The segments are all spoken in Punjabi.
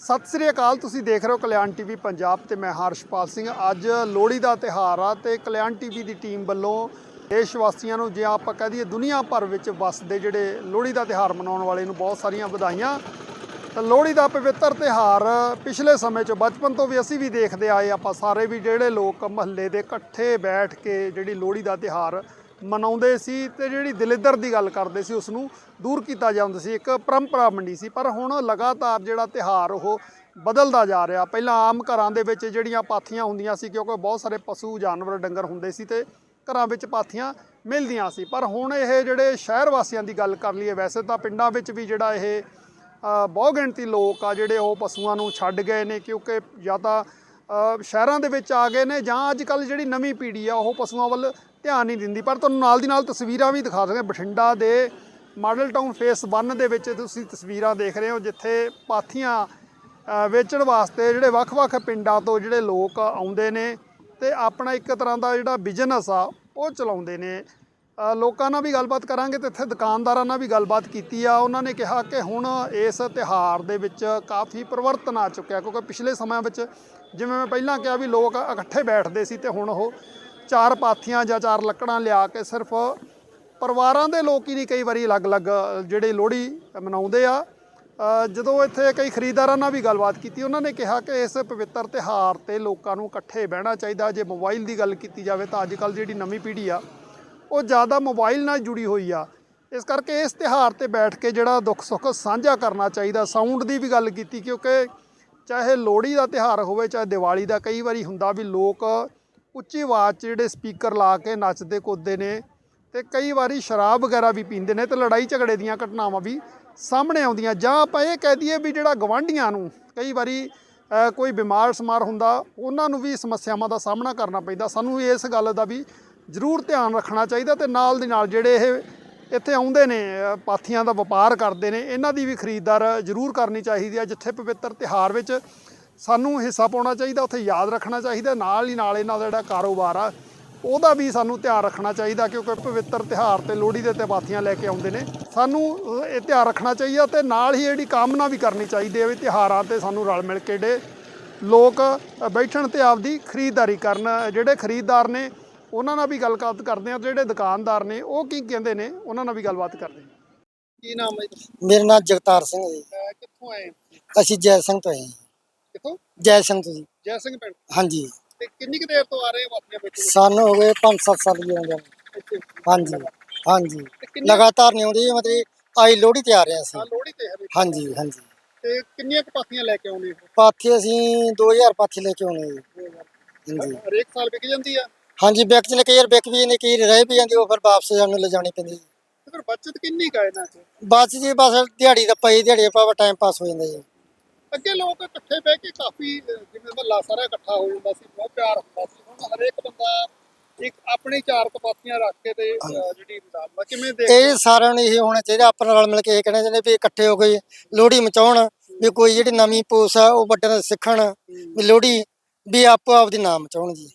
ਸਤਿ ਸ੍ਰੀ ਅਕਾਲ, ਤੁਸੀਂ ਦੇਖ ਰਹੇ ਹੋ ਕਲਿਆਣ ਟੀਵੀ ਪੰਜਾਬ ਤੇ ਮੈਂ ਹਰਸ਼ਪਾਲ ਸਿੰਘ। ਅੱਜ ਲੋਹੜੀ ਦਾ ਤਿਹਾਰ ਆ ਤੇ ਕਲਿਆਣ ਟੀਵੀ ਦੀ ਟੀਮ ਵੱਲੋਂ ਦੇਸ਼ ਵਾਸੀਆਂ ਨੂੰ ਜੇ ਆਪਾਂ ਕਹਿ ਦਈਏ ਦੁਨੀਆ ਭਰ ਵਿੱਚ ਵਸਦੇ ਜਿਹੜੇ ਲੋਹੜੀ ਦਾ ਤਿਹਾਰ ਮਨਾਉਣ ਵਾਲੇ ਨੂੰ ਬਹੁਤ ਸਾਰੀਆਂ ਵਧਾਈਆਂ। ਤਾਂ ਲੋਹੜੀ ਦਾ ਪਵਿੱਤਰ ਤਿਹਾਰ ਪਿਛਲੇ ਸਮੇਂ 'ਚ ਬਚਪਨ ਤੋਂ ਵੀ ਅਸੀਂ ਵੀ ਦੇਖਦੇ ਆਏ ਆਪਾਂ ਸਾਰੇ ਵੀ ਜਿਹੜੇ ਲੋਕ ਮਹੱਲੇ ਦੇ ਇਕੱਠੇ ਬੈਠ ਕੇ ਜਿਹੜੀ ਲੋਹੜੀ ਦਾ ਤਿਹਾਰ ਮਨਾਉਂਦੇ ਸੀ ਤੇ ਜਿਹੜੀ ਦਲਿੱਦਰ ਦੀ ਗੱਲ ਕਰਦੇ ਸੀ ਉਸ ਨੂੰ ਦੂਰ ਕੀਤਾ ਜਾਂਦਾ ਸੀ ਇੱਕ ਪਰੰਪਰਾ ਮੰਡੀ ਸੀ। ਪਰ ਹੁਣ ਲਗਾਤਾਰ ਜਿਹੜਾ ਤਿਹਾਰ ਉਹ ਬਦਲਦਾ ਜਾ ਰਿਹਾ। ਪਹਿਲਾਂ ਆਮ ਘਰਾਂ ਦੇ ਵਿੱਚ ਜਿਹੜੀਆਂ ਪਾਥੀਆਂ ਹੁੰਦੀਆਂ ਸੀ ਕਿਉਂਕਿ ਬਹੁਤ ਸਾਰੇ ਪਸ਼ੂ ਜਾਨਵਰ ਡੰਗਰ ਹੁੰਦੇ ਸੀ ਤੇ ਘਰਾਂ ਵਿੱਚ ਪਾਥੀਆਂ ਮਿਲਦੀਆਂ ਸੀ। ਪਰ ਹੁਣ ਇਹ ਜਿਹੜੇ ਸ਼ਹਿਰ ਵਾਸੀਆਂ ਦੀ ਗੱਲ ਕਰ ਲਈਏ ਵੈਸੇ ਤਾਂ ਪਿੰਡਾਂ ਵਿੱਚ ਵੀ ਜਿਹੜਾ ਇਹ ਅ, ਬਹੁ ਗਿਣਤੀ ਲੋਕ ਆ ਜਿਹੜੇ ਉਹ ਪਸ਼ੂਆਂ ਨੂੰ ਛੱਡ ਗਏ ਨੇ ਕਿਉਂਕਿ ਜਾਂ ਤਾਂ ਸ਼ਹਿਰਾਂ ਦੇ ਵਿੱਚ ਆ ਗਏ ਨੇ ਜਾਂ ਅੱਜ ਕੱਲ ਜਿਹੜੀ ਨਵੀਂ ਪੀੜ੍ਹੀ ਆ ਉਹ ਪਸ਼ੂਆਂ ਵੱਲ ਧਿਆਨ ਨਹੀਂ ਦਿੰਦੀ। ਪਰ ਤੁਹਾਨੂੰ ਨਾਲ ਦੀ ਨਾਲ ਤਸਵੀਰਾਂ ਵੀ ਦਿਖਾ ਸਕਦੇ ਬਠਿੰਡਾ ਦੇ ਮਾਡਲ ਟਾਊਨ ਫੇਸ 1 ਦੇ ਵਿੱਚ ਤੁਸੀਂ ਤਸਵੀਰਾਂ ਦੇਖ ਰਹੇ ਹੋ, ਜਿੱਥੇ ਪਾਥੀਆਂ ਵੇਚਣ ਵਾਸਤੇ ਜਿਹੜੇ ਵੱਖ-ਵੱਖ ਪਿੰਡਾਂ ਤੋਂ ਜਿਹੜੇ ਲੋਕ ਆਉਂਦੇ ਨੇ ਤੇ ਆਪਣਾ ਇੱਕ ਤਰ੍ਹਾਂ ਦਾ ਜਿਹੜਾ ਬਿਜ਼ਨਸ ਆ, ਉਹ ਚਲਾਉਂਦੇ ਨੇ। ਲੋਕਾਂ ਨਾਲ ਵੀ ਗੱਲਬਾਤ ਕਰਾਂਗੇ ਤੇ ਇੱਥੇ ਦੁਕਾਨਦਾਰਾਂ ਨਾਲ ਵੀ ਗੱਲਬਾਤ ਕੀਤੀ ਆ। ਉਹਨਾਂ ਨੇ ਕਿਹਾ ਕਿ ਹੁਣ ਇਸ ਤਿਹਾਰ ਦੇ ਵਿੱਚ ਕਾਫੀ ਪਰਿਵਰਤਨ ਆ ਚੁੱਕਿਆ, ਕਿਉਂਕਿ ਪਿਛਲੇ ਸਮਿਆਂ ਵਿੱਚ ਜਿਵੇਂ ਮੈਂ ਪਹਿਲਾਂ ਕਿਹਾ ਵੀ ਲੋਕ ਇਕੱਠੇ ਬੈਠਦੇ ਸੀ ਤੇ ਹੁਣ ਉਹ ਚਾਰ ਪਾਥੀਆਂ ਜਾਂ ਚਾਰ ਲੱਕੜਾਂ ਲਿਆ ਕੇ ਸਿਰਫ ਪਰਿਵਾਰਾਂ ਦੇ ਲੋਕ ਹੀ ਨਹੀਂ, ਕਈ ਵਾਰੀ ਅਲੱਗ-ਅਲੱਗ ਜਿਹੜੇ ਲੋਹੜੀ ਮਨਾਉਂਦੇ ਆ। ਜਦੋਂ ਇੱਥੇ ਕਈ ਖਰੀਦਦਾਰਾਂ ਨਾਲ ਵੀ ਗੱਲਬਾਤ ਕੀਤੀ, ਉਹਨਾਂ ਨੇ ਕਿਹਾ ਕਿ ਇਸ ਪਵਿੱਤਰ ਤਿਹਾਰ ਤੇ ਲੋਕਾਂ ਨੂੰ ਇਕੱਠੇ ਬਹਿਣਾ ਚਾਹੀਦਾ। ਜੇ ਮੋਬਾਈਲ ਦੀ ਗੱਲ ਕੀਤੀ ਜਾਵੇ ਤਾਂ ਅੱਜ ਕੱਲ ਜਿਹੜੀ ਨਵੀਂ ਪੀੜ੍ਹੀ ਆ, ਉਹ ਜ਼ਿਆਦਾ ਮੋਬਾਈਲ ਨਾਲ ਜੁੜੀ ਹੋਈ ਆ। ਇਸ ਕਰਕੇ ਇਸ ਤਿਹਾਰ ਤੇ ਬੈਠ ਕੇ ਜਿਹੜਾ ਦੁੱਖ ਸੁੱਖ ਸਾਂਝਾ ਕਰਨਾ ਚਾਹੀਦਾ। ਸਾਊਂਡ ਦੀ ਵੀ ਗੱਲ ਕੀਤੀ, ਕਿਉਂਕਿ ਚਾਹੇ ਲੋਹੜੀ ਦਾ ਤਿਹਾਰ ਹੋਵੇ, ਚਾਹੇ ਦੀਵਾਲੀ ਦਾ, ਕਈ ਵਾਰੀ ਹੁੰਦਾ ਵੀ ਲੋਕ ਉੱਚੀ ਆਵਾਜ਼ 'ਚ ਜਿਹੜੇ ਸਪੀਕਰ ਲਾ ਕੇ ਨੱਚਦੇ ਕੁੱਦਦੇ ਨੇ ਤੇ ਕਈ ਵਾਰੀ ਸ਼ਰਾਬ ਵਗੈਰਾ ਵੀ ਪੀਂਦੇ ਨੇ ਤੇ ਲੜਾਈ ਝਗੜੇ ਦੀਆਂ ਘਟਨਾਵਾਂ ਵੀ ਸਾਹਮਣੇ ਆਉਂਦੀਆਂ। ਜਾਂ ਆਪਾਂ ਇਹ ਕਹਿ ਦਈਏ ਵੀ ਜਿਹੜਾ ਗਵਾਂਢੀਆਂ ਨੂੰ ਕਈ ਵਾਰੀ ਕੋਈ ਬਿਮਾਰ ਸਮਾਰ ਹੁੰਦਾ, ਉਹਨਾਂ ਨੂੰ ਵੀ ਸਮੱਸਿਆਵਾਂ ਦਾ ਸਾਹਮਣਾ ਕਰਨਾ ਪੈਂਦਾ। ਸਾਨੂੰ ਇਸ ਗੱਲ ਦਾ ਵੀ ਜ਼ਰੂਰ ਧਿਆਨ ਰੱਖਣਾ ਚਾਹੀਦਾ ਤੇ ਨਾਲ ਦੀ ਨਾਲ ਜਿਹੜੇ ਇਹ ਇੱਥੇ ਆਉਂਦੇ ਨੇ ਪਾਥੀਆਂ ਦਾ ਵਪਾਰ ਕਰਦੇ ਨੇ, ਇਹਨਾਂ ਦੀ ਵੀ ਖਰੀਦਦਾਰ ਜ਼ਰੂਰ ਕਰਨੀ ਚਾਹੀਦੀ ਹੈ। ਜਿੱਥੇ ਪਵਿੱਤਰ ਤਿਹਾਰ ਵਿੱਚ ਸਾਨੂੰ ਹਿੱਸਾ ਪਾਉਣਾ ਚਾਹੀਦਾ ਉੱਥੇ ਯਾਦ ਰੱਖਣਾ ਚਾਹੀਦਾ ਨਾਲ ਹੀ ਨਾਲ ਇਹਨਾਂ ਦਾ ਜਿਹੜਾ ਕਾਰੋਬਾਰ ਆ ਉਹਦਾ ਵੀ ਸਾਨੂੰ ਧਿਆਨ ਰੱਖਣਾ ਚਾਹੀਦਾ ਕਿਉਂਕਿ ਪਵਿੱਤਰ ਤਿਹਾਰ ਤੇ ਲੋਹੜੀ ਦੇ ਤੇ ਪਾਥੀਆਂ ਲੈ ਕੇ ਆਉਂਦੇ ਨੇ। ਸਾਨੂੰ ਇਹ ਧਿਆਨ ਰੱਖਣਾ ਚਾਹੀਦਾ ਤੇ ਨਾਲ ਹੀ ਜਿਹੜੀ ਕਾਮਨਾ ਵੀ ਕਰਨੀ ਚਾਹੀਦੀ ਹੈ ਵੀ ਤਿਹਾਰਾਂ ਤੇ ਸਾਨੂੰ ਰਲ ਮਿਲ ਕੇ ਜਿਹੜੇ ਲੋਕ ਬੈਠਣ ਤੇ ਆਪਦੀ ਖਰੀਦਦਾਰੀ ਕਰਨ ਜਿਹੜੇ ਖਰੀਦਦਾਰ ਨੇ ਉਹਨਾਂ ਨਾਲ ਵੀ ਗੱਲਬਾਤ ਕਰਦੇ ਆ ਜਿਹੜੇ ਦੁਕਾਨਦਾਰ ਨੇ ਉਹ ਕੀ ਕਹਿੰਦੇ ਨੇ ਉਹਨਾਂ ਨਾਲ ਵੀ ਗੱਲਬਾਤ ਕਰਦੇ ਕੀ ਨਾਮ ਹੈ ਮੇਰਾ ਨਾਮ ਜਗਤਾਰ ਸਿੰਘ ਹੈ ਜੀ। ਕਿੱਥੋਂ ਆਏ ਅਸੀਂ ਜੈ ਸਿੰਘ ਤੋਂ ਆਏ ਜੀ। ਸਿੰਘ ਜੀ। ਜੈ ਸਿੰਘ ਪਿੰਡ। ਹਾਂਜੀ। ਤੇ ਕਿੰਨੀ ਕੁ ਦੇਰ ਤੋਂ ਆ ਰਹੇ ਹੋ ਪਾਥੀਆਂ ਵੇਚਣ ਸਾਨੂੰ ਹੋ ਗਏ 5-7 ਸਾਲ ਜੀ ਆਉਂਦੇ ਨੂੰ। ਹਾਂਜੀ ਹਾਂਜੀ। ਤੇ ਕਿੰਨੀ ਲਗਾਤਾਰ ਨਹੀਂ ਆਉਂਦੀ ਮਤਲਬ ਆਈ ਲੋਹੜੀ ਤੇ ਆ ਰਹੇ ਹਾਂ ਅਸੀਂ। ਲੋਹੜੀ ਤੇ ਹੈ ਵੀ। ਹਾਂਜੀ ਹਾਂਜੀ। ਤੇ ਕਿੰਨੀਆਂ ਕੁ ਪਾਥੀਆਂ ਲੈ ਕੇ ਆਉਂਦੇ ਹੋ? ਪਾਥੀ ਅਸੀਂ 2000 ਪਾਥੀ ਲੈ ਕੇ ਆਉਣੇ ਜੀ। ਹਾਂਜੀ। ਹਰੇਕ ਸਾਲ ਵਿਕ ਜਾਂਦੀ ਆ? ਹਾਂਜੀ ਵਿਕ ਚ ਕਈ ਵਾਰ ਵਿਕ ਵੀ ਜਾਂਦੀ ਕਈ ਵਾਰ ਰਹਿ ਵੀ ਜਾਂਦੀ ਉਹ ਫਿਰ ਵਾਪਸ ਸਾਨੂੰ ਲਿਜਾਣੀ ਪੈਂਦੀ ਜੀ। ਤੇ ਫਿਰ ਬਚਤ ਕਿੰਨੀ ਕਾ ਇਹਨਾਂ 'ਚ? ਬਸ ਜੀ ਬਸ ਦਿਹਾੜੀ ਦਾ ਪਈ ਦਿਹਾੜੀ ਪਾਵਾ ਟਾਈਮ ਪਾਸ ਹੋ ਜਾਂਦਾ ਜੀ। ਅੱਗੇ ਲੋਕ ਇਕੱਠੇ ਬਹਿ ਕੇ ਕਾਫੀ ਜਿਵੇਂ ਮਹੱਲਾ ਸਾਰਾ ਇਕੱਠਾ ਹੋ ਜਾਂਦਾ ਸੀ ਬਹੁਤ ਪਿਆਰ ਹੁੰਦਾ ਸੀ। ਹੁਣ ਹਰੇਕ ਬੰਦਾ ਇੱਕ ਆਪਣੀ ਚਾਰ ਕਪਾਤੀਆਂ ਰੱਖ ਕੇ ਤੇ ਜਿਹੜੀ ਨਿਦਾਨ ਕਿਵੇਂ ਦੇਖ ਇਹ ਸਾਰਿਆਂ ਨੂੰ ਇਹ ਹੋਣਾ ਚਾਹੀਦਾ ਆਪਣਾ ਨਾਲ ਮਿਲ ਕੇ ਇਹ ਕਹਿਣਾ ਚਾਹੁੰਦੇ ਵੀ ਇਕੱਠੇ ਹੋ ਕੇ ਲੋਹੜੀ ਮਚਾਉਣ ਵੀ ਕੋਈ ਜਿਹੜੀ ਨਵੀਂ ਪੋਸ ਆ ਉਹ ਵੱਡਿਆਂ ਤੋਂ ਸਿੱਖਣ ਵੀ ਲੋਹੜੀ ਵੀ ਆਪੋ ਆਪ ਦੀ ਨਾਮ ਮਚਾਉਣ ਜੀ।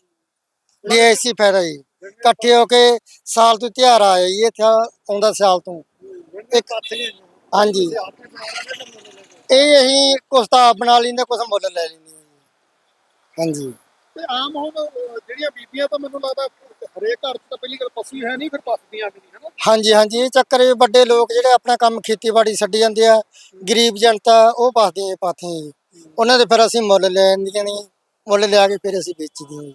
ਵੀ ਐਸੀ ਫਾਇਦਾ ਜੀ। ਇਕੱਠੇ ਹੋ ਕੇ ਸਾਲ ਤੋਂ ਤਿਉਹਾਰ ਆਇਆ ਜੀ ਇੱਥੇ ਆਉਂਦਾ ਸਾਲ ਤੋਂ। ਇੱਕ ਹਾਂਜੀ। ਇਹ ਅਸੀਂ ਕੁਛ ਤਾਂ ਆਪ ਬਣਾ ਲੈਂਦੇ ਕੁਛ ਮੁੱਲ ਲੈ ਲੈਂਦੇ ਹਾਂ ਜੀ। ਹਾਂਜੀ। ਤੇ ਆਮ ਹੁਣ ਅਹ, ਜਿਹੜੀਆਂ ਬੀਬੀਆਂ ਤਾਂ ਮੈਨੂੰ ਲੱਗਦਾ ਹਰੇਕ ਘਰ 'ਚ ਤਾਂ ਪਹਿਲੀ ਗੱਲ ਪਸ਼ੂ ਹੈ ਨਹੀਂ ਫਿਰ ਪਸਦੀਆਂ ਵੀ ਨਹੀਂ ਹੈ ਨਾ? ਹਾਂਜੀ ਹਾਂਜੀ ਇਹ ਚੱਕਰ ਇਹ ਵੱਡੇ ਲੋਕ ਜਿਹੜੇ ਆਪਣਾ ਕੰਮ ਖੇਤੀਬਾੜੀ ਛੱਡੀ ਜਾਂਦੇ ਆ ਗਰੀਬ ਜਨਤਾ ਉਹ ਪਾਸਦੇ ਆ ਪਾਥੀਆਂ ਜੀ। ਉਹਨਾਂ ਦੇ ਫਿਰ ਅਸੀਂ ਮੁੱਲ ਲੈ ਲੈਂਦੀਆਂ ਨੇ ਮੁੱਲ ਲਿਆ ਕੇ ਫਿਰ ਅਸੀਂ ਵੇਚਦੇ ਹਾਂ ਜੀ।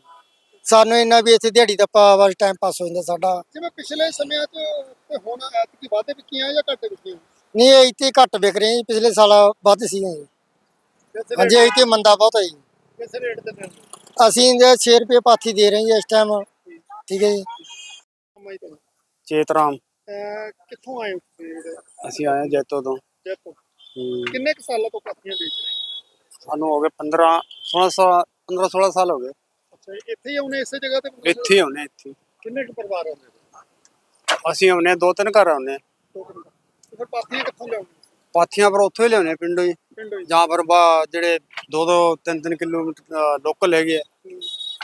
ਸਾਨੂੰ ਇੰਨਾ ਵੀ ਇੱਥੇ ਦਿਹਾੜੀ ਦਾ ਪਾਵਾ ਟਾਈਮ ਪਾਸ ਹੋ ਜਾਂਦਾ ਸਾਡਾ। ਜਿਵੇਂ ਪਿਛਲੇ ਸਮਿਆਂ 'ਚ ਤੇ ਹੁਣ ਐਤਕੀ ਵਾਧੇ ਵਿਕੀਆਂ ਜਾਂ ਘਾਟੇ ਵਿਕੀਆਂ ਨਹੀਂ ਇਹ ਇੱਥੇ ਘੱਟ ਵਿਕ ਰਹੇ ਜੀ ਪਿਛਲੇ ਸਾਲ ਵੱਧ ਸੀ ਜੀ। ਹਾਂਜੀ ਇੱਥੇ ਮੰਦਾ ਬਹੁਤ ਹੈ ਜੀ। ਕਿਸ ਰੇਟ ਤੇ ਅਸੀਂ 6 ਰੁਪਏ ਪਾਥੀ ਦੇ ਰਹੇ ਹਾਂ ਜੀ ਇਸ ਟਾਈਮ ਠੀਕ ਹੈ ਜੀ। ਚੇਤਰਾਮ। ਕਿੱਥੋਂ ਆਏ ਅਸੀਂ ਆਏ ਹਾਂ ਜੈਤੋ ਤੋਂ। ਕਿੰਨੇ ਕੁ ਸਾਲਾਂ ਤੋਂ ਪਾਥੀਆਂ ਵੇਚ ਰਹੇ? ਸਾਨੂੰ ਹੋ ਗਏ 15 16 ਸਾਲ 15 16 ਸਾਲ ਹੋ ਗਏ। ਅੱਛਾ ਇੱਥੇ ਹੀ ਆਉਣੇ ਇਸੇ ਜਗ੍ਹਾ ਤੇ? ਇੱਥੇ ਆਉਨੇ ਇੱਥੇ। ਕਿੰਨੇ ਕੁ ਪਰਿਵਾਰ ਆਉਂਦੇ? ਅਸੀਂ ਆਉਨੇ ਦੋ ਤਿੰਨ ਘਰ ਆਉਨੇ ਦੋ ਤਿੰਨ। ਫਿਰ ਪਾਥੀਆਂ ਕਿੱਥੋਂ ਲਿਆਉਂਦੇ? ਪਾਥੀਆਂ ਪਰ ਉੱਥੋਂ ਹੀ ਲਿਆਉਨੇ ਪਿੰਡੋਂ ਹੀ। ਪਿੰਡੋਂ ਹੀ। ਜਾਂ ਫਿਰ ਬਾ ਜਿਹੜੇ ਦੋ ਦੋ ਤਿੰਨ ਤਿੰਨ ਕਿਲੋਮੀਟਰ ਲੋਕਲ ਹੈਗੇ ਆ।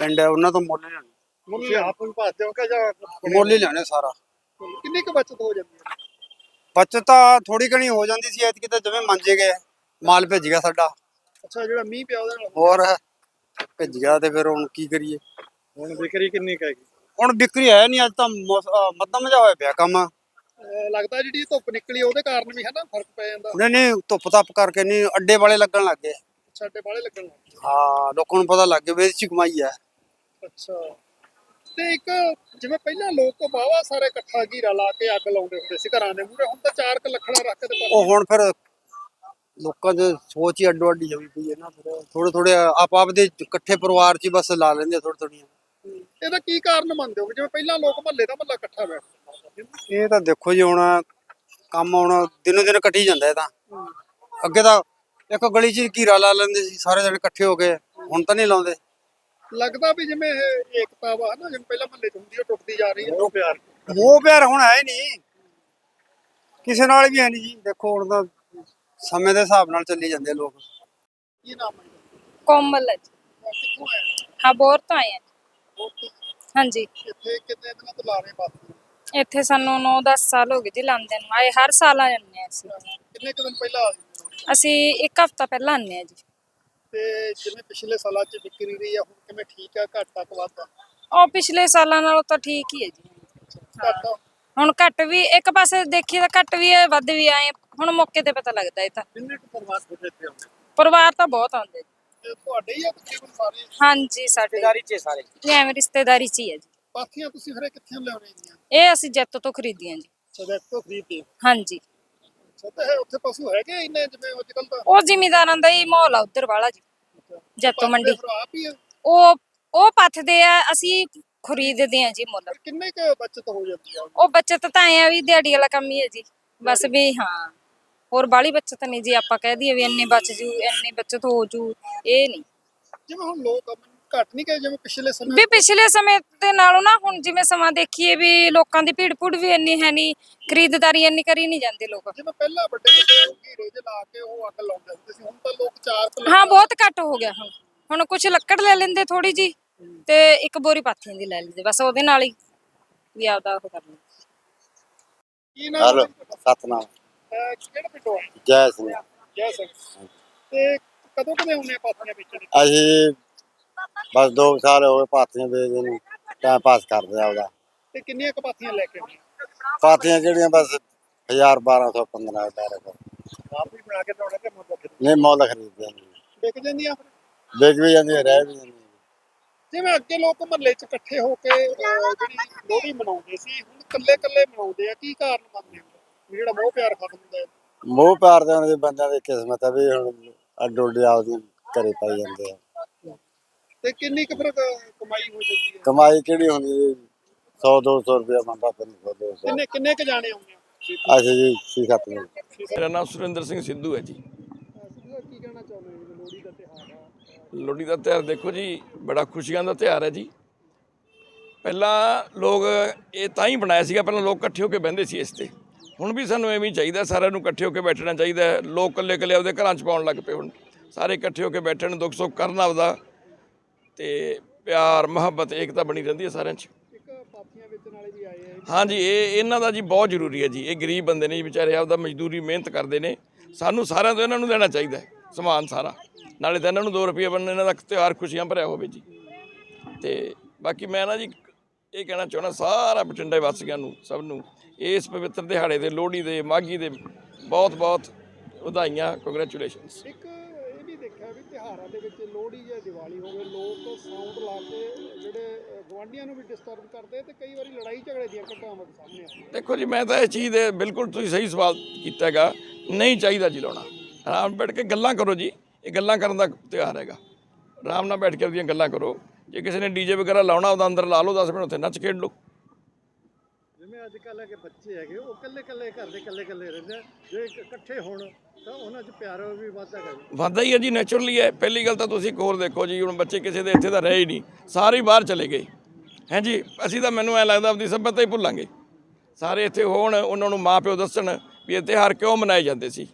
ਪਿੰਡ ਹੈ ਉਹਨਾਂ ਤੋਂ ਮੁੱਲ ਲਿਆਉਣੇ ਮੁੱਲ ਆਪ ਨੂੰ ਭਾਜਦੇ ਹੋ ਕਿ ਜਾਂ ਮੁੱਲ ਹੀ ਲਿਆਉਣੇ ਸਾਰਾ। ਕਿੰਨੀ ਕੁ ਬਚਤ ਹੋ ਜਾਂਦੀ ਹੈ? ਬਚਤ ਤਾਂ ਥੋੜੀ ਘਣੀ ਹੋ ਜਾਂਦੀ ਸੀ ਐਤਕੀ ਤਾਂ ਜਿਵੇਂ ਮੰਜੇ ਗਏ। ਮਾਲ ਭੇਜ ਗਿਆ ਸਾਡਾ। ਅੱਛਾ ਜਿਹੜਾ ਮੀਂਹ ਪਿਆ ਉਹਦੇ ਨਾਲ ਹੋਰ ਭਿੱਜ ਗਿਆ ਤੇ ਫਿਰ ਹੁਣ ਕੀ ਕਰੀਏ? ਹੁਣ ਵਿਕਰੀ ਕਿੰਨੀ ਕਹੇਗੀ ਹੁਣ ਵਿਕਰੀ ਹੈ ਨਹੀਂ ਅੱਜ ਤਾਂ ਮੌਸ- ਅਹ ਮੱਧਮ ਜਿਹਾ ਹੋਇਆ ਪਿਆ ਕੰਮ। ਲੱਗਦਾ ਜਿਹੜੀ ਧੁੱਪ ਨਿਕਲੀ ਉਹਦੇ ਕਾਰਨ ਵੀ ਹੈ ਨਾ ਫ਼ਰਕ ਪੈ ਜਾਂਦਾ। ਨਹੀਂ ਨਹੀਂ ਧੁੱਪ ਧੱਪ ਕਰਕੇ ਨਹੀਂ ਅੱਡੇ ਵਾਲੇ ਲੱਗਣ ਲੱਗ ਗਏ। ਛੱਡੇ ਵਾਲੇ ਲੱਗਣ ਲੱਗ ਗਏ। ਹਾਂ ਲੋਕਾਂ ਨੂੰ ਪਤਾ ਲੱਗ ਗਿਆ ਵੀ ਇਹਦੇ 'ਚ ਕਮਾਈ ਹੈ ਅੱਛਾ। ਤੇ ਇੱਕ ਜਿਵੇਂ ਪਹਿਲਾਂ ਲੋਕ ਬਾਵਾ ਸਾਰੇ ਇਕੱਠਾ ਘੀਰਾ ਲਾ ਕੇ ਅੱਗ ਲਾਉਂਦੇ ਹੁੰਦੇ ਸੀ ਘਰਾਂ ਦੇ ਮੂਹਰੇ ਹੁਣ ਤਾਂ ਚਾਰ ਕ ਲੱਖੜਾਂ ਰੱਖ ਕੇ ਤੇ ਉਹ ਹੁਣ ਫਿਰ ਲੋਕਾਂ ਦੀ ਸੋਚ ਹੀ ਅੱਡੋ ਅੱਡੀ ਹੋਈ ਪਈ ਹੈ ਨਾ ਫਿਰ। ਥੋੜੇ ਥੋੜੇ ਆਪ ਆਪ ਦੇ ਇਕੱਠੇ ਪਰਿਵਾਰ 'ਚ ਬਸ ਲਾ ਲੈਂਦੇ ਥੋੜੀ ਥੋੜੀਆਂ ਇਹਦਾ ਕੀ ਕਾਰਨ ਮੰਨਦੇ ਹੋ? ਜਿਵੇਂ ਪਹਿਲਾਂ ਲੋਕ ਮਹੱਲੇ ਦਾ ਮਹੱਲਾ ਇਕੱਠਾ ਬੈਠਦਾ ਇਹ ਤਾਂ ਦੇਖੋ ਜੀ ਹੁਣ ਕੰਮ ਹੁਣ ਦਿਨੋ ਦਿਨ ਘਟੀ ਜਾਂਦਾ ਇਹ ਤਾਂ। ਅੱਗੇ ਤਾਂ ਇੱਕ ਗਲੀ 'ਚ ਘੀਰਾ ਲਾ ਲੈਂਦੇ ਸੀ ਸਾਰੇ ਜਣੇ ਇਕੱਠੇ ਹੋ ਕੇ ਹੁਣ ਤਾਂ ਨਹੀਂ ਲਾਉਂਦੇ। ਲੱਗਦਾ ਵੀ ਜਿਵੇਂ ਇਹ ਏਕਤਾ ਵਾ ਹਨਾ ਜਿਵੇਂ ਪਹਿਲਾਂ ਮਹੱਲੇ 'ਚ ਹੁੰਦੀ ਉਹ ਟੁੱਟਦੀ ਜਾ ਰਹੀ ਹੈ ਉਹ ਪਿਆਰ। ਮੋਹ ਪਿਆਰ ਹੁਣ ਹੈ ਹੀ ਨਹੀਂ। ਕਿਸੇ ਨਾਲ ਵੀ ਹੈ ਨਹੀਂ ਜੀ। ਦੇਖੋ ਹੁਣ ਤਾਂ ਸਮੇਂ ਦੇ ਹਿਸਾਬ ਨਾਲ ਚੱਲੀ ਜਾਂਦੇ ਲੋਕ। ਕੀ ਨਾਮ ਹੈ? ਕੋਮਲ ਹੈ ਜੀ। ਕਿੱਥੋਂ ਆਇਆ ਹਾਂ? ਬੋਰ ਤੋਂ ਆਏ ਹਾਂ ਜੀ। ਉਹ ਕਿ- ਹਾਂਜੀ। ਇੱਥੇ ਕਿੰਨੇ ਦਿਨਾਂ ਤੋਂ ਲਾ ਰਹੇ ਬਾਤ ਇੱਥੇ ਸਾਨੂੰ 9-10 ਸਾਲ ਹੋ ਗਏ ਜੀ ਲਾਉਂਦੇ ਨੂੰ। ਆਏ ਹਰ ਸਾਲ ਆ ਜਾਂਦੇ ਹਾਂ ਅਸੀਂ। ਕਿੰਨੇ ਕੁ ਦਿਨ ਪਹਿਲਾਂ ਆ? ਅਸੀਂ ਇੱਕ ਹਫਤਾ ਪਹਿਲਾਂ ਆਉਂਦੇ ਹਾਂ ਜੀ। ਤੇ ਜਿਵੇਂ ਪਿਛਲੇ ਸਾਲਾਂ 'ਚ ਵਿਕਰੀ ਰਹੀ ਆ ਹੁਣ ਕਿਵੇਂ ਠੀਕ ਆ ਘੱਟ ਤੱਕ ਵੱਧ ਉਹ ਪਿਛਲੇ ਸਾਲਾਂ ਨਾਲੋਂ ਤਾਂ ਠੀਕ ਹੀ ਹੈ ਜੀ। ਘੱਟ ਹੁਣ ਘੱਟ ਵੀ ਇੱਕ ਪਾਸੇ ਦੇਖੀ ਤਾਂ ਘੱਟ ਵੀ ਹੈ ਵੱਧ ਵੀ ਆਏ ਹੁਣ ਮੌਕੇ ਤੇ ਪਤਾ ਲੱਗਦਾ ਇਹ ਤਾਂ। ਕਿੰਨੇ ਕੁ ਪਰਿਵਾਰ ਤੁਹਾਡੇ ਇੱਥੇ ਆਉਂਦੇ? ਪਰਿਵਾਰ ਤਾਂ ਬਹੁਤ ਆਉਂਦੇ। ਜੀ। ਤੇ ਤੁਹਾਡੇ ਹੀ ਆ ਤਕਰੀਬਨ ਸਾਰੇ? ਹਾਂਜੀ ਸਾਡੇ। ਚ ਸਾਰੇ। ਜੀ ਐਵੇਂ ਰਿਸ਼ਤੇਦਾਰੀ ਚ ਹੀ ਹੈ ਜੀ। ਪਾਥੀਆਂ ਤੁਸੀਂ ਫਿਰ ਕਿੱਥੇ ਲਿਆਉਣੇ ਜੀਆਂ ਇਹ ਅਸੀਂ ਜੈਤੋ ਤੋਂ ਖਰੀਦੀਆਂ ਜੀ। ਸਦੈਕ ਤੋਂ ਖਰੀਦਦੇ। ਹਾਂਜੀ। ਅੱਛਾ ਤੇ ਇਹ ਉੱਥੇ ਪਸ਼ੂ ਹੈਗੇ ਇੰਨੇ ਜਿਵੇਂ ਅੱਜ ਕੱਲ ਤਾਂ? ਉਹ ਜ਼ਿਮੀਦਾਰਾਂ ਦਾ ਹੀ ਮਾਹੌਲ ਆ ਉਧਰ ਵਾਲਾ ਜੀ ਜੈਤੋ ਮੰਡੀ। ਫਿਰ ਆਪ ਹੀ ਆ? ਉਹ ਉਹ ਪੱਥਦੇ ਆ ਅਸੀਂ ਖਰੀਦਦੇ ਆ ਜੀ ਮੁੱਲ। ਫਿਰ ਕਿੰਨੇ ਕੁ ਬਚਤ ਹੋ ਜਾਂਦੀ ਆ ਉਹ ਬੱਚਤ ਤਾਂ ਐ ਆ ਵੀ ਦਿਹਾੜੀ ਵਾਲਾ ਕੰਮ ਹੀ ਹੈ ਜੀ ਬਸ ਵੀ ਹਾਂ ਹੋਰ ਬਾਲੀ ਬੱਚਤ ਨਹੀਂ ਜੀ ਆਪਾਂ ਕਹਿ ਦਈਏ ਵੀ ਇੰਨੀ ਬਚ ਜੂ ਇੰਨੀ ਬੱਚਤ ਹੋ ਜੂ ਇਹ ਨਹੀਂ। ਜਿਵੇਂ ਹੁਣ ਲੋਕ ਘੱਟ ਨਹੀਂ ਗਏ ਜਿਵੇਂ ਪਿਛਲੇ ਸਮੇਂ? ਵੀ ਪਿਛਲੇ ਸਮੇਂ ਦੇ ਨਾਲੋਂ ਨਾ ਹੁਣ ਜਿਵੇਂ ਸਮਾਂ ਦੇਖੀਏ ਵੀ ਲੋਕਾਂ ਦੀ ਭੀੜ ਭੁੜ ਵੀ ਇੰਨੀ ਹੈ ਨਹੀਂ ਖਰੀਦਦਾਰੀ ਇੰਨੀ ਕਰੀ ਨਹੀਂ ਜਾਂਦੇ ਲੋਕ। ਜਿਵੇਂ ਪਹਿਲਾਂ ਵੱਡੇ ਵੱਡੇ ਘੀਰੇ ਜੇ ਲਾ ਕੇ ਉਹ ਅੱਗ ਲਾਉਂਦੇ ਹੁੰਦੇ ਸੀ ਹੁਣ ਤਾਂ ਲੋਕ ਚਾਰ ਕੁ ਹਾਂ ਬਹੁਤ ਘੱਟ ਹੋ ਗਿਆ ਹੁਣ। ਹੁਣ ਕੁਝ ਲੱਕੜ ਲੈ ਲੈਂਦੇ ਥੋੜੀ ਜੀ ਤੇ ਇੱਕ ਬੋਰੀ ਪਾਥੀਆਂ ਦੀ ਲੈ ਲੈਂਦੇ ਬਸ ਉਹਦੇ ਨਾਲ ਹੀ ਵੀ ਆਪਦਾ ਉਹ ਕਰ ਲੈਂਦੇ। ਕੀ ਨਾਮ ਹੈਲੋ ਹੈ ਤੁਹਾਡਾ? ਸਤਨਾਮ। ਅਹ ਕਿਹੜਾ ਪਿੰਡੋਂ ਹੈ? ਜੈ ਸਿੰਘ। ਜੈ ਸਿੰਘ। ਤੇ ਕਦੋਂ ਕਦੇ ਆ ਪਾਥੀਆਂ ਵੇਚਣ? ਅਸੀਂ ਬਸ 2 ਸਾਲ ਹੋ ਗਏ ਪਾਥੀਆਂ ਵੇਚਦੇ ਨੂੰ ਟਾਈਮ ਪਾਸ ਕਰਦੇ ਆ ਉਹਦਾ ਤੇ ਕਿੰਨੀਆਂ ਕੁ ਪਾਥੀਆਂ ਲੈ ਕੇ ਆਉਂਦੇ ਪਾਥੀਆਂ ਜਿਹੜੀਆਂ ਬਸ 1000 1200 1500 ਦਾ ਰਕਮ ਆਪ ਵੀ ਬਣਾ ਕੇ ਤੁਹਾਡੇ ਤੇ ਮੁੱਲ ਖਰੀਦ ਨਹੀਂ ਮੁੱਲ ਖਰੀਦਦੇ ਨੇ। ਵਿਕ ਜਾਂਦੀਆਂ ਫਿਰ? ਵੇਚ ਵੀ ਜਾਂਦੀ ਰਹਿ ਵੀ ਜਾਂਦੀ ਜਿਵੇਂ ਅੱਗੇ ਲੋਕ ਮਹੱਲੇ 'ਚ ਇਕੱਠੇ ਹੋ ਕੇ ਅਹ, ਜਿਹੜੀ ਲੋਹੜੀ ਮਨਾਉਂਦੇ ਸੀ ਹੁਣ ਇਕੱਲੇ ਇਕੱਲੇ ਮਨਾਉਂਦੇ ਆ ਕੀ ਕਾਰਨ ਮੰਨਦੇ ਹੋ ਵੀ ਜਿਹੜਾ ਮੋਹ ਪਿਆਰ ਖਤਮ ਹੁੰਦਾ ਹੈ। ਮੋਹ ਪਿਆਰ ਦੇ ਉਹਨਾਂ ਦੇ ਬੰਦਿਆਂ ਦੀ ਕਿਸਮਤ ਆ ਵੀ ਹੁਣ ਅੱਡੋ ਅੱਡੀ ਆਪਦੀ ਘਰੇ ਪਾਈ ਜਾਂਦੇ ਆ। ਤੇ ਕਿੰਨੀ ਕੁ ਫਿਰ ਕ- ਕਮਾਈ ਹੋ ਜਾਂਦੀ ਹੈ? ਕਮਾਈ ਕਿਹੜੀ ਹੁੰਦੀ 100 200 ਰੁਪਇਆ ਬੰਦਾ ਤਿੰਨ ਸੌ 200 ਕਿੰਨੇ ਕਿੰਨੇ ਕ ਜਾਣੇ ਆਉਂਦੇ ਆ? ਅਸੀਂ ਜੀ ਛੇ ਸੱਤ ਮਿੰਟ ਮੇਰਾ ਨਾਮ ਸੁਰਿੰਦਰ ਸਿੰਘ ਸਿੱਧੂ ਹੈ ਜੀ। ਕੀ ਕਹਿਣਾ ਚਾਹੁੰਦੇ ਹੋ? ਲੋਹੜੀ ਦਾ ਆ। ਲੋਹੜੀ ਦਾ ਤਿਉਹਾਰ ਦੇਖੋ ਜੀ ਬੜਾ ਖੁਸ਼ੀਆਂ ਦਾ ਤਿਉਹਾਰ ਹੈ ਜੀ। ਪਹਿਲਾਂ ਲੋਕ ਇਹ ਤਾਂ ਹੀ ਬਣਾਇਆ ਸੀਗਾ ਪਹਿਲਾਂ ਲੋਕ ਇਕੱਠੇ ਹੋ ਕੇ ਬਹਿੰਦੇ ਸੀ ਇਸ ਤੇ। ਹੁਣ ਵੀ ਸਾਨੂੰ ਐਵੇਂ ਹੀ ਚਾਹੀਦਾ ਸਾਰਿਆਂ ਨੂੰ ਇਕੱਠੇ ਹੋ ਕੇ ਬੈਠਣਾ ਚਾਹੀਦਾ। ਹੈ। ਲੋਕ ਇਕੱਲੇ ਇਕੱਲੇ ਆਪਦੇ ਘਰਾਂ 'ਚ ਪਾਉਣ ਲੱਗ ਪਏ ਹੁਣ। ਸਾਰੇ ਇਕੱਠੇ ਹੋ ਕੇ ਬੈਠਣ ਦੁੱਖ ਸੁੱਖ ਕਰਨ ਆਪਦਾ। ਤੇ ਪਿਆਰ ਮੁਹੱਬਤ ਏਕਤਾ ਬਣੀ ਰਹਿੰਦੀ ਹੈ ਸਾਰਿਆਂ 'ਚ। ਇੱਕ ਪਾਥੀਆਂ ਵੇਚਣ ਵਾਲੇ ਵੀ ਆਏ ਆ ਹਾਂਜੀ ਇਹ ਇਹਨਾਂ ਦਾ ਜੀ ਬਹੁਤ ਜ਼ਰੂਰੀ ਹੈ ਜੀ। ਇਹ ਗਰੀਬ ਬੰਦੇ ਨੇ ਜੀ ਵਿਚਾਰੇ ਆਪਦਾ ਮਜ਼ਦੂਰੀ ਮਿਹਨਤ ਕਰਦੇ ਨੇ। ਸਾਨੂੰ ਸਾਰਿਆਂ ਤੋਂ ਇਹਨਾਂ ਨੂੰ ਦੇਣਾ ਚਾਹੀਦਾ ਹੈ ਸਮਾਨ ਸਾਰਾ। ਨਾਲੇ ਤਾਂ ਇਹਨਾਂ ਨੂੰ 2 ਰੁਪਏ ਬਣਨ ਇਹਨਾਂ ਦਾ ਤਿਉਹਾਰ ਖੁਸ਼ੀਆਂ ਭਰਿਆ ਹੋਵੇ ਜੀ। ਤੇ ਬਾਕੀ ਮੈਂ ਨਾ ਜੀ ਇਹ ਕਹਿਣਾ ਚਾਹੁੰਦਾ ਸਾਰਾ ਬਠਿੰਡੇ ਵਾਸੀਆਂ ਨੂੰ ਸਭ ਨੂੰ ਇਸ ਪਵਿੱਤਰ ਦਿਹਾੜੇ ਦੇ ਲੋਹੜੀ ਦੇ ਮਾਘੀ ਦੇ ਬਹੁਤ ਬਹੁਤ ਵਧਾਈਆਂ ਕੰਗ੍ਰੈਚੁਲੇਸ਼ਨਸ ਇੱਕ ਇਹ ਵੀ ਦੇਖਿਆ ਵੀ ਤਿਉਹਾਰਾਂ ਦੇ ਵਿੱਚ ਲੋਹੜੀ ਜਾਂ ਦੀਵਾਲੀ ਹੋਵੇ ਲੋਕ ਸਾਊਂਡ ਲਾ ਕੇ ਜਿਹੜੇ ਅਹ, ਗੁਆਂਢੀਆਂ ਨੂੰ ਵੀ ਡਿਸਟਰਬ ਕਰਦੇ ਤੇ ਕਈ ਵਾਰੀ ਲੜਾਈ ਝਗੜੇ ਦੀਆਂ ਘਟਨਾਵਾਂ ਸਾਹਮਣੇ ਆਉਂਦੀਆਂ। ਦੇਖੋ ਜੀ ਮੈਂ ਤਾਂ ਇਹ ਚੀਜ਼ ਦੇ ਬਿਲਕੁਲ ਤੁਸੀਂ ਸਹੀ ਸਵਾਲ ਕੀਤਾ ਹੈਗਾ ਨਹੀਂ ਚਾਹੀਦਾ ਜੀ ਲਾਉਣਾ। ਆਰਾਮ ਬੈਠ ਕੇ ਗੱਲਾਂ ਕਰੋ ਜੀ ਇਹ ਗੱਲਾਂ ਕਰਨ ਦਾ ਤਿਉਹਾਰ ਹੈਗਾ। ਆਰਾਮ ਨਾਲ ਬੈਠ ਕੇ ਉਹਦੀਆਂ ਗੱਲਾਂ ਕਰੋ। ਜੇ ਕਿਸੇ ਨੇ ਡੀਜੇ ਵਗੈਰਾ ਲਾਉਣਾ ਉਹਦਾ ਅੰਦਰ ਲਾ ਲਓ 10 ਮਿੰਟ ਉੱਥੇ ਨੱਚ ਖੇਡ ਲਓ। ਜਿਵੇਂ ਅੱਜ ਕੱਲ੍ਹ ਦੇ ਬੱਚੇ ਹੈਗੇ, ਉਹ ਇਕੱਲੇ ਇਕੱਲੇ ਘਰ ਦੇ ਇਕੱਲੇ ਇਕੱਲੇ ਰਹਿੰਦੇ ਆ। ਜੇ ਇੱਕ ਇਕੱਠੇ ਹੋਣ, ਤਾਂ ਉਹਨਾਂ 'ਚ ਪਿਆਰ ਵੀ ਵੱਧਦਾ ਹੈਗਾ ਜੀ ਵਾਧਾ ਹੀ ਹੈ ਜੀ ਨੈਚੁਰਲੀ ਹੈ। ਪਹਿਲੀ ਗੱਲ ਤਾਂ ਤੁਸੀਂ ਇੱਕ ਹੋਰ ਦੇਖੋ ਜੀ, ਹੁਣ ਬੱਚੇ ਕਿਸੇ ਦੇ ਇੱਥੇ ਤਾਂ ਰਹੇ ਹੀ ਨਹੀਂ। ਸਾਰੇ ਹੀ ਬਾਹਰ ਚਲੇ ਗਏ। ਹੈਂਜੀ ਅਸੀਂ ਤਾਂ ਮੈਨੂੰ ਐ ਲੱਗਦਾ ਆਪਣੀ ਸੱਭਿਅਤਾ ਹੀ ਭੁੱਲਾਂਗੇ। ਸਾਰੇ ਇੱਥੇ ਹੋਣ, ਉਹਨਾਂ ਨੂੰ ਮਾਂ ਪਿਓ ਦੱਸਣ ਵੀ ਇਹ ਤਿਉਹਾਰ ਕਿਉਂ ਮਨਾਏ ਜਾਂਦੇ ਸੀ।